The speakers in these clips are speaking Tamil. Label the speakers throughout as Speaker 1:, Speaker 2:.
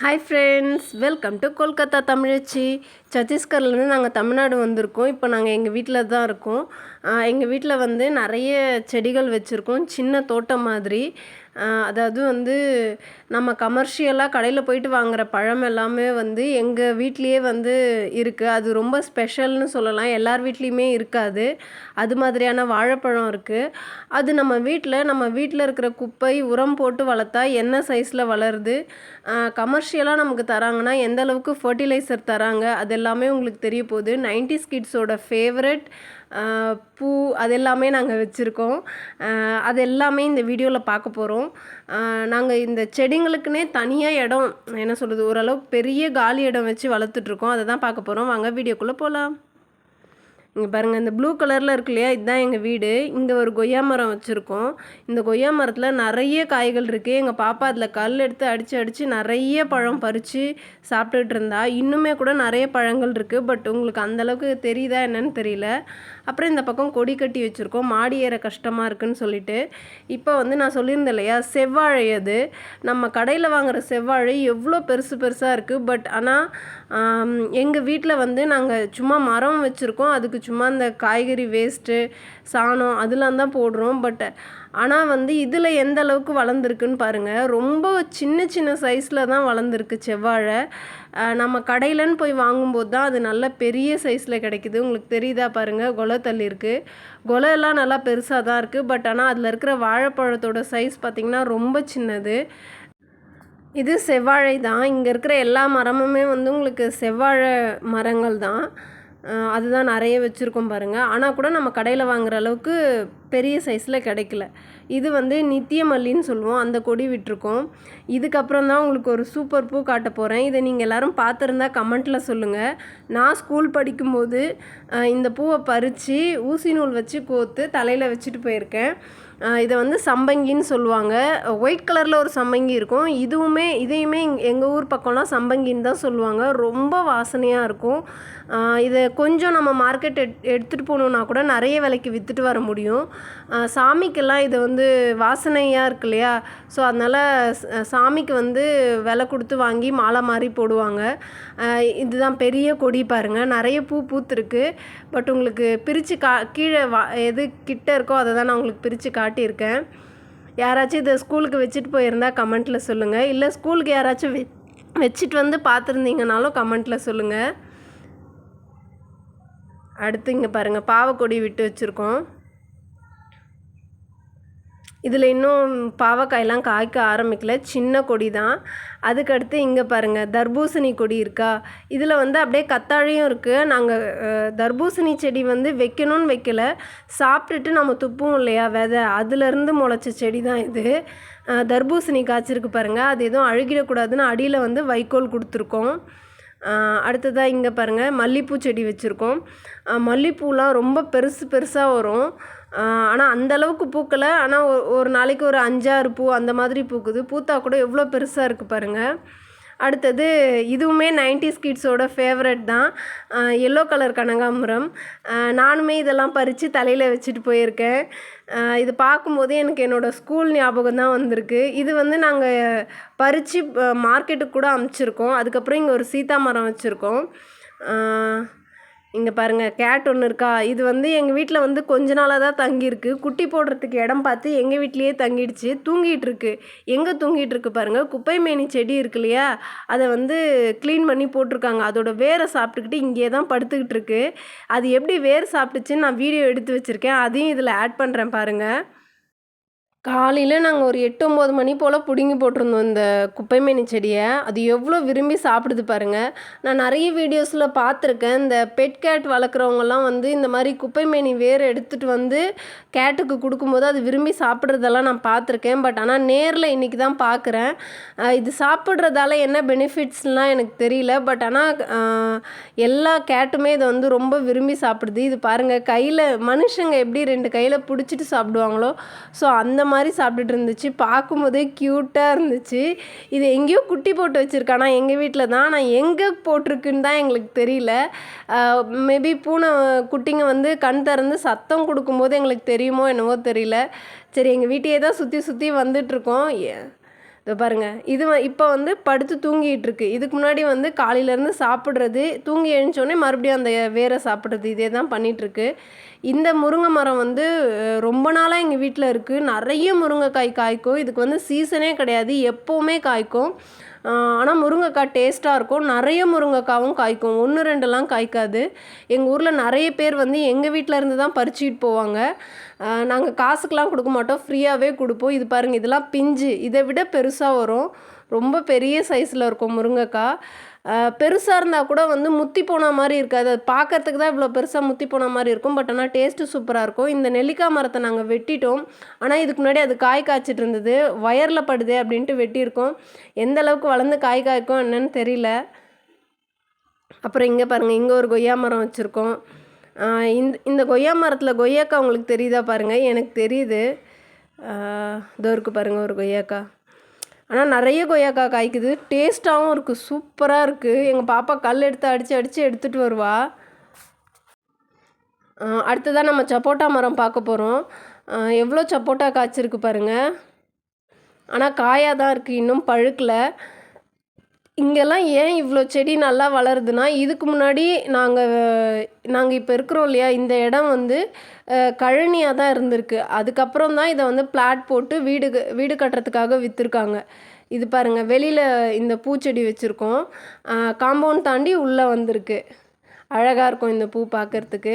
Speaker 1: Hi friends welcome to Kolkata தமிழச்சி சத்தீஸ்கர்லேருந்து நாங்கள் தமிழ்நாடு வந்திருக்கோம். இப்போ நாங்கள் எங்கள் வீட்டில் தான் இருக்கோம். எங்கள் வீட்டில் வந்து நிறைய செடிகள் வச்சுருக்கோம். சின்ன தோட்டம் மாதிரி. அதாவது வந்து நம்ம கமர்ஷியலாக கடையில் போயிட்டு வாங்குகிற பழம் எல்லாமே வந்து எங்கள் வீட்லேயே வந்து இருக்குது அது ரொம்ப ஸ்பெஷல்னு சொல்லலாம். எல்லார் வீட்லேயுமே இருக்காது. அது மாதிரியான வாழைப்பழம் இருக்குது அது நம்ம வீட்டில் நம்ம வீட்டில் இருக்கிற குப்பை உரம் போட்டு வளர்த்தா என்ன சைஸில் வளருது? கமர்ஷியலாக நமக்கு தராங்கன்னா எந்த அளவுக்கு ஃபர்டிலைசர் தராங்க? அது எல்லாமே உங்களுக்கு தெரிய போகுது. நைன்டி கிட்ஸோட ஃபேவரட் பூ அது எல்லாமே நாங்கள் வச்சுருக்கோம். அது எல்லாமே இந்த வீடியோவில் பார்க்க போகிறோம் நாங்கள் இந்த செடிங்களுக்குன்னே தனியாக இடம் என்ன சொல்கிறது ஓரளவு பெரிய காலி இடம் வச்சு வளர்த்துட்ருக்கோம் அதை தான் பார்க்க போகிறோம் வாங்க வீடியோக்குள்ளே போகலாம் இங்கே பாருங்கள் இந்த ப்ளூ கலரில் இருக்கு இல்லையா? இதுதான் எங்கள் வீடு. இங்கே ஒரு கொய்யா மரம் வச்சுருக்கோம். இந்த கொய்யா மரத்தில் நிறைய காய்கள் இருக்குது எங்கள் பாப்பா அதில் கல் எடுத்து அடித்து அடித்து நிறைய பழம் பறித்து சாப்பிட்டுட்டு இருந்தா. இன்னுமே கூட நிறைய பழங்கள் இருக்குது பட் உங்களுக்கு அந்தளவுக்கு தெரியுதா என்னன்னு தெரியல. அப்புறம் இந்த பக்கம் கொடி கட்டி வச்சுருக்கோம். மாடி ஏற கஷ்டமாக இருக்குன்னு சொல்லிட்டு. இப்போ வந்து நான் சொல்லியிருந்தேன் இல்லையா? செவ்வாழை அது. நம்ம கடையில் வாங்குகிற செவ்வாழை எவ்வளோ பெருசு பெருசாக இருக்குது பட் ஆனால் எங்கள் வீட்டில் வந்து நாங்கள் சும்மா மரம் வச்சுருக்கோம். அதுக்கு சும்மா இந்த காய்கறி வேஸ்ட்டு சாணம் அதெல்லாம் தான் போடுறோம். பட் ஆனால் வந்து இதில் எந்த அளவுக்கு வளர்ந்துருக்குன்னு பாருங்கள் ரொம்ப சின்ன சின்ன சைஸில் தான் வளர்ந்துருக்கு செவ்வாழை. நம்ம கடையிலன்னு போய் வாங்கும்போது தான் அது நல்ல பெரிய சைஸில் கிடைக்குது. உங்களுக்கு தெரியுதா பாருங்கள் கொலை தள்ளி இருக்குது கொலையெல்லாம் நல்லா பெருசாக தான் இருக்குது பட் ஆனால் அதில் இருக்கிற வாழைப்பழத்தோட சைஸ் பார்த்திங்கன்னா ரொம்ப சின்னது. இது செவ்வாழை தான். இங்கே இருக்கிற எல்லா மரமுமே வந்து உங்களுக்கு செவ்வாழை மரங்கள் தான். அதுதான் நிறைய வச்சுருக்கோம் பாருங்கள் ஆனால் கூட நம்ம கடையில் வாங்குற அளவுக்கு பெரிய சைஸில் கிடைக்கல. இது வந்து நித்திய மல்லின்னு சொல்லுவோம். அந்த கொடி விட்டுருக்கோம். இதுக்கப்புறம் தான் உங்களுக்கு ஒரு சூப்பர் பூ காட்ட போகிறேன் இதை நீங்கள் எல்லோரும் பார்த்துருந்தா கமெண்ட்டில் சொல்லுங்கள் நான் ஸ்கூல் படிக்கும்போது இந்த பூவை பறித்து ஊசி நூல் வச்சு கோத்து தலையில் வச்சுட்டு போயிருக்கேன். இதை வந்து சம்பங்கின்னு சொல்லுவாங்க. ஒயிட் கலரில் ஒரு சம்பங்கி இருக்கும். இதுவுமே இதையுமே எங்கள் ஊர் பக்கம்லாம் சம்பங்கின்னு தான் சொல்லுவாங்க. ரொம்ப வாசனையாக இருக்கும். இதை கொஞ்சம் நம்ம மார்க்கெட் எட் எடுத்துகிட்டு போகணுன்னா கூட நிறைய விலைக்கு விற்றுட்டு வர முடியும். சாமிக்கெல்லாம் இது வந்து வாசனையாக இருக்கு இல்லையா? ஸோ அதனால் சாமிக்கு வந்து விலை கொடுத்து வாங்கி மாலை மாதிரி போடுவாங்க. இதுதான் பெரிய கொடி பாருங்கள் நிறைய பூ பூத்துருக்கு. பட் உங்களுக்கு பிரித்து கா கீழே வா எது கிட்ட இருக்கோ அதை தான் நான் உங்களுக்கு பிரித்து காட்டியிருக்கேன். யாராச்சும் இதை ஸ்கூலுக்கு வச்சுட்டு போயிருந்தா கமெண்ட்டில் சொல்லுங்கள் இல்லை ஸ்கூலுக்கு யாராச்சும் வச்சுட்டு வந்து பார்த்துருந்தீங்கனாலும் கமெண்ட்டில் சொல்லுங்கள் அடுத்து இங்கே பாருங்கள் பாவக்கொடி விட்டு வச்சுருக்கோம். இதில் இன்னும் பாவக்காயெலாம் காய்க்க ஆரம்பிக்கல. சின்ன கொடி தான். அதுக்கடுத்து இங்கே பாருங்கள் தர்பூசணி கொடி இருக்கா? இதில் வந்து அப்படியே கத்தாழையும் இருக்குது நாங்கள் தர்பூசணி செடி வந்து வைக்கணும்னு வைக்கல. சாப்பிட்டுட்டு நம்ம துப்பும் இல்லையா விதை? அதுலேருந்து முளைச்ச செடி தான் இது. தர்பூசணி காய்ச்சிருக்கு பாருங்கள் அது எதுவும் அழுகிடக்கூடாதுன்னு அடியில் வந்து வைக்கோல் கொடுத்துருக்கோம். அடுத்ததாக இங்கே பாருங்கள் மல்லிகைப்பூ செடி வச்சுருக்கோம். மல்லிகைப்பூலாம் ரொம்ப பெருசு பெருசாக வரும். ஆனால் அந்தளவுக்கு பூக்கலை. ஆனால் ஒரு நாளைக்கு ஒரு அஞ்சாறு பூ அந்த மாதிரி பூக்குது. பூத்தா கூட எவ்வளோ பெருசாக இருக்குது பாருங்கள் அடுத்தது இதுவுமே நைன்டிஸ் கிட்ஸோட ஃபேவரட் தான். எல்லோ கலர் கனகாம்பரம். நானுமே இதெல்லாம் பறித்து தலையில் வச்சுட்டு போயிருக்கேன். இது பார்க்கும்போது எனக்கு என்னோடய ஸ்கூல் ஞாபகம் தான் வந்திருக்கு. இது வந்து நாங்கள் பறித்து மார்க்கெட்டுக்கு கூட அமுச்சிருக்கோம். அதுக்கப்புறம் இங்கே ஒரு சீத்தா மரம் வச்சுருக்கோம். இங்கே பாருங்கள் கேட் ஒன்று இருக்கா? இது வந்து எங்கள் வீட்டில் வந்து கொஞ்ச நாளாக தான் தங்கியிருக்கு. குட்டி போடுறதுக்கு இடம் பார்த்து எங்கள் வீட்லேயே தங்கிடுச்சு. தூங்கிட்டு இருக்கு எங்கே தூங்கிட்டு இருக்கு பாருங்கள் குப்பை மேனி செடி இருக்கு இல்லையா? அதை வந்து க்ளீன் பண்ணி போட்டிருக்காங்க. அதோட வேரை சாப்பிட்டுக்கிட்டு இங்கே தான் படுத்துக்கிட்டு இருக்கு அது எப்படி வேர் சாப்பிட்டுச்சுன்னு நான் வீடியோ எடுத்து வச்சுருக்கேன். அதையும் இதில் ஆட் பண்ணுறேன் பாருங்கள் காலையில் நாங்கள் ஒரு எட்டு ஒம்பது மணி போல் பிடுங்கி போட்டிருந்தோம் இந்த குப்பைமேனி செடியை. அது எவ்வளோ விரும்பி சாப்பிடுது பாருங்கள் நான் நிறைய வீடியோஸில் பார்த்துருக்கேன். இந்த பெட் கேட் வளர்க்குறவங்கலாம் வந்து இந்த மாதிரி குப்பைமேனி வேறு எடுத்துகிட்டு வந்து கேட்டுக்கு கொடுக்கும்போது அது விரும்பி சாப்பிட்றதெல்லாம் நான் பார்த்துருக்கேன். பட் ஆனால் நேரில் இன்றைக்கி தான் பார்க்குறேன். இது சாப்பிட்றதால என்ன பெனிஃபிட்ஸ்லாம் எனக்கு தெரியல. பட் ஆனால் எல்லா கேட்டுமே இதை வந்து ரொம்ப விரும்பி சாப்பிடுது. இது பாருங்கள் கையில் மனுஷங்க எப்படி ரெண்டு கையில் பிடிச்சிட்டு சாப்பிடுவாங்களோ ஸோ அந்த மாதிரி மாதிரி சாப்பிட்டுட்டு இருந்துச்சு பார்க்கும்போதே க்யூட்டாக இருந்துச்சு. இது எங்கேயோ குட்டி போட்டு வச்சுருக்கானா? எங்கள் வீட்டில் தான். ஆனால் எங்கே போட்டிருக்குன்னு தான் எங்களுக்கு தெரியல. மேபி பூனை குட்டிங்க வந்து கண் திறந்து சத்தம் கொடுக்கும்போது எங்களுக்கு தெரியுமோ என்னவோ தெரியல. சரி எங்கள் வீட்டையே தான் சுற்றி சுற்றி வந்துட்ருக்கோம் இதோ பாருங்கள் இது வ- இப்போ வந்து படுத்து தூங்கிட்டு இருக்கு. இதுக்கு முன்னாடி வந்து காலையிலேருந்து சாப்பிட்றது தூங்கி எழுந்தோடனே மறுபடியும் அந்த வேரை சாப்பிட்றது இதே தான் பண்ணிகிட்ருக்கு இந்த முருங்கை மரம் வந்து ரொம்ப நாளாக எங்கள் வீட்டில் இருக்குது நிறைய முருங்கைக்காய் காய்க்கும். இதுக்கு வந்து சீசனே கிடையாது எப்போவுமே காய்க்கும். ஆனால் முருங்கைக்காய் டேஸ்ட்டாக இருக்கும். நிறைய முருங்கைக்காவும் காய்க்கும். ஒன்று ரெண்டெல்லாம் காய்க்காது. எங்கள் ஊரில் நிறைய பேர் வந்து எங்கள் வீட்டில் இருந்து தான் பறிச்சுட்டு போவாங்க. நாங்கள் காசுக்கெலாம் கொடுக்க மாட்டோம். ஃப்ரீயாகவே கொடுப்போம். இது பாருங்கள் இதெல்லாம் பிஞ்சு. இதை விட பெருசாக வரும். ரொம்ப பெரிய சைஸில் இருக்கும் முருங்கைக்காய். பெருசாக இருந்தால் கூட வந்து முத்தி போன மாதிரி இருக்காது. அது பார்க்கறதுக்கு தான் இவ்வளோ பெருசாக முத்தி போன மாதிரி இருக்கும். பட் ஆனால் டேஸ்ட்டு சூப்பராக இருக்கும். இந்த நெல்லிக்காய் மரத்தை நாங்கள் வெட்டிட்டோம். ஆனால் இதுக்கு முன்னாடி அது காய் காய்ச்சிட்டு இருந்தது. வயரில் படுதே அப்படின்ட்டு வெட்டியிருக்கோம். எந்த அளவுக்கு வளர்ந்து காய் காய்க்கும் என்னன்னு தெரியல. அப்புறம் இங்கே பாருங்கள் இங்கே ஒரு கொய்யா மரம் வச்சுருக்கோம். இந்த இந்த கொய்யா மரத்தில் கொய்யாக்காய் உங்களுக்கு தெரியுதா பாருங்கள் எனக்கு தெரியுது. இதோ இருக்குது பாருங்கள் ஒரு கொய்யாக்கா ஆனால் நிறைய கொய்யாக்காய் காய்க்குது. டேஸ்ட்டாகவும் இருக்குது சூப்பராக இருக்குது எங்கள் பாப்பா கல் எடுத்து அடித்து அடித்து எடுத்துகிட்டு வருவா. அடுத்ததாக நம்ம சப்போட்டா மரம் பார்க்க போகிறோம் எவ்வளோ சப்போட்டா காய்ச்சிருக்கு பாருங்கள் ஆனால் காயாக தான் இருக்குது இன்னும் பழுக்கலை. இங்கெல்லாம் ஏன் இவ்வளோ செடி நல்லா வளருதுன்னா இதுக்கு முன்னாடி நாங்கள் நாங்கள் இப்போ இருக்கிறோம் இல்லையா இந்த இடம் வந்து கழனியாக தான் இருந்திருக்கு. அதுக்கப்புறம் தான் இதை வந்து பிளாட் போட்டு வீடு வீடு கட்டுறதுக்காக விற்றுருக்காங்க இது பாருங்கள் வெளியில் இந்த பூச்செடி வச்சுருக்கோம். காம்பவுண்ட் தாண்டி உள்ளே வந்திருக்கு. அழகாக இருக்கும் இந்த பூ பார்க்கறதுக்கு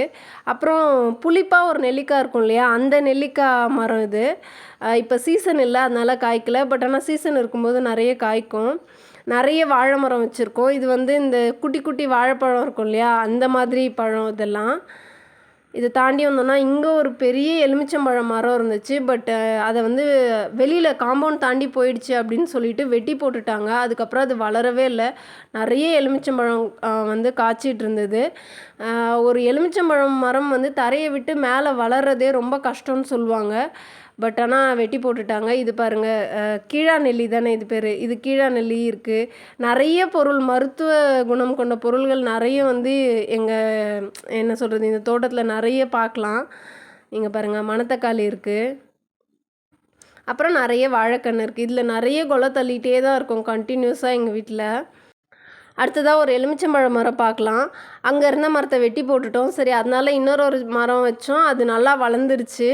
Speaker 1: அப்புறம் புளிப்பாக ஒரு நெல்லிக்காய் இருக்கும் இல்லையா அந்த நெல்லிக்காய் மரம் இது. இப்போ சீசன் இல்லை அதனால் காய்க்கல. பட் ஆனால் சீசன் இருக்கும்போது நிறைய காய்க்கும். நிறைய வாழை மரம் வச்சுருக்கோம். இது வந்து இந்த குட்டி குட்டி வாழைப்பழம் இருக்கும் இல்லையா? அந்த மாதிரி பழம் இதெல்லாம். இதை தாண்டி வந்தோம்னா இங்கே ஒரு பெரிய எலுமிச்சம்பழம் மரம் இருந்துச்சு. பட் அதை வந்து வெளியில் காம்பவுண்ட் தாண்டி போயிடுச்சு அப்படின்னு சொல்லிட்டு வெட்டி போட்டுட்டாங்க. அதுக்கப்புறம் அது வளரவே இல்லை. நிறைய எலுமிச்சம்பழம் வந்து காய்ச்சிட்டு இருந்தது. ஒரு எலுமிச்சம்பழம் மரம் வந்து தரையை விட்டு மேலே வளர்றதே ரொம்ப கஷ்டம்னு சொல்லுவாங்க. பட் ஆனால் வெட்டி போட்டுட்டாங்க. இது பாருங்கள் கீழா நெல்லி தானே இது பேர். இது கீழா நெல்லி இருக்குது நிறைய பொருள் மருத்துவ குணம் கொண்ட பொருள்கள் நிறைய வந்து எங்கள் என்ன சொல்கிறது இந்த தோட்டத்தில் நிறைய பார்க்கலாம் இங்கே பாருங்கள் மணத்தக்காளி இருக்குது அப்புறம் நிறைய வாழைக்கன்று இருக்குது இதில் நிறைய கொலை தள்ளிகிட்டே தான் இருக்கும் கண்டினியூஸாக எங்கள் வீட்டில் அடுத்ததாக ஒரு எலுமிச்சம்பழம் மரம் பார்க்கலாம் அங்கே இருந்த மரத்தை வெட்டி போட்டுட்டோம். சரி அதனால இன்னொரு ஒரு மரம் வச்சோம். அது நல்லா வளர்ந்துருச்சு.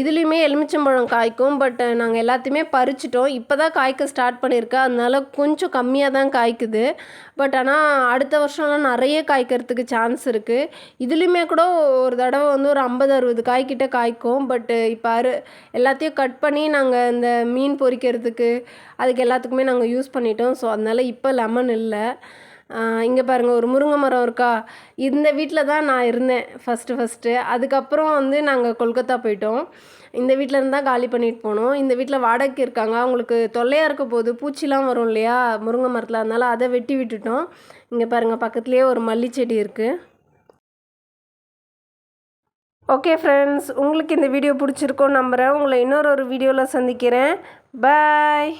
Speaker 1: இதுலேயுமே எலுமிச்சம்பழம் காய்க்கும். பட் நாங்கள் எல்லாத்தையுமே பறிச்சிட்டோம். இப்போ தான் காய்க்க ஸ்டார்ட் பண்ணியிருக்கேன் அதனால கொஞ்சம் கம்மியாக தான் காய்க்குது. பட் ஆனால் அடுத்த வருஷம்லாம் நிறைய காய்க்கிறதுக்கு சான்ஸ் இருக்குது இதுலேயுமே கூட ஒரு தடவை வந்து ஒரு ஐம்பது அறுபது காய்க்கிட்ட காய்க்கும். பட் இப்போ அரு எல்லாத்தையும் கட் பண்ணி நாங்கள் இந்த மீன் பொறிக்கிறதுக்கு அதுக்கு எல்லாத்துக்குமே நாங்கள் யூஸ் பண்ணிட்டோம். ஸோ அதனால இப்போ லெமன் இல்லை. இங்கே பாருங்கள் ஒரு முருங்கை மரம் இருக்கா? இந்த வீட்டில் தான் நான் இருந்தேன் ஃபஸ்ட்டு ஃபஸ்ட்டு அதுக்கப்புறம் வந்து நாங்கள் கொல்கத்தா போயிட்டோம். இந்த வீட்டில் இருந்து தான் காலி பண்ணிட்டு போனோம். இந்த வீட்டில் வாடகைக்கு இருக்காங்க. அவங்களுக்கு தொல்லையாக இருக்க போது பூச்சிலாம் வரும் இல்லையா? முருங்கை மரத்தில். அதனால் அதை வெட்டி விட்டுட்டோம். இங்கே பாருங்கள் பக்கத்துலேயே ஒரு மல்லி செடி இருக்குது ஓகே ஃப்ரெண்ட்ஸ் உங்களுக்கு இந்த வீடியோ பிடிச்சிருக்கோன்னு நம்புகிறேன் உங்களை இன்னொரு ஒரு வீடியோவில் சந்திக்கிறேன். பாய்